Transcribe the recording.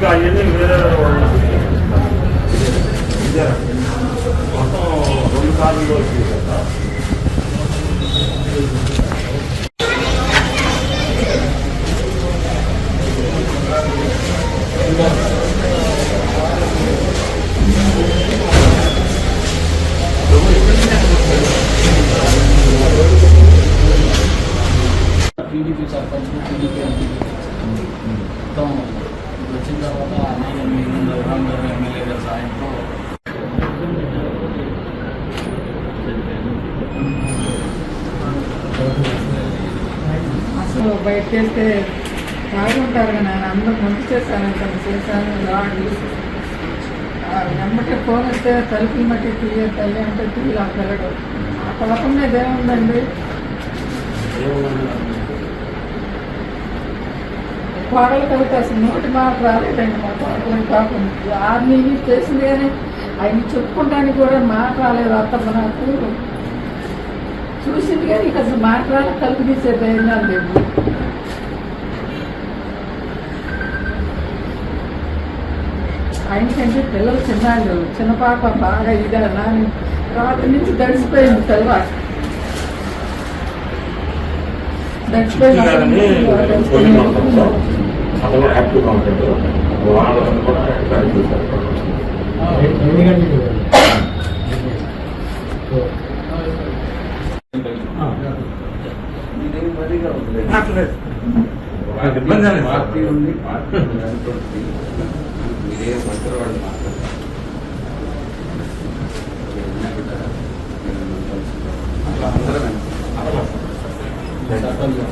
ఇంకా అవన్నీ వేరే మొత్తం రెండు కార్లు వచ్చింది కదా టీడీపీ సర్పంచ్ టీడీపీ మొత్తం వచ్చిన తర్వాత అనేక మీటింగ్లు అందరూ ఎమ్మెల్యే గారి సాయంతో అసలు బయట చేస్తే తాగుంటారు కదా నేను అందరూ మంచి చేశాను తను చేశాను రాడు వెంబటే ఫోన్ వస్తే తలుపులు మట్టి తీయ తల్లి అంటే తీయ ఆ పిల్లడు. ఆ పథకం మీద ఏముందండి కోడలు కలిపి అసలు నోటి మాట రాలేదండి మా కోడలు పాపం. ఆర్మీ చేసింది కానీ ఆయన చెప్పుకుంటానికి కూడా మాట రాలేదు అత్తమ్మ నాకు. చూసింది కానీ ఇక అసలు మాట్లాడాలి కలిపి తీసే ధైర్యాలు లేవు. ఆయనకంటే పిల్లలు చిన్నాళ్ళు చిన్న పాప బాగా ఇదా నాని. రాత్రి నుంచి దడిసిపోయింది తెల్లవారు గారని పోలీస్ అతను యాక్టివ్గా ఉంటాడు. వాళ్ళని కూడా యాక్టివ్గా చూశారు ఉంది పార్టీ ఉంది పార్టీ మీరే మంత్రి వాళ్ళు మాట్లాడారు అట్లా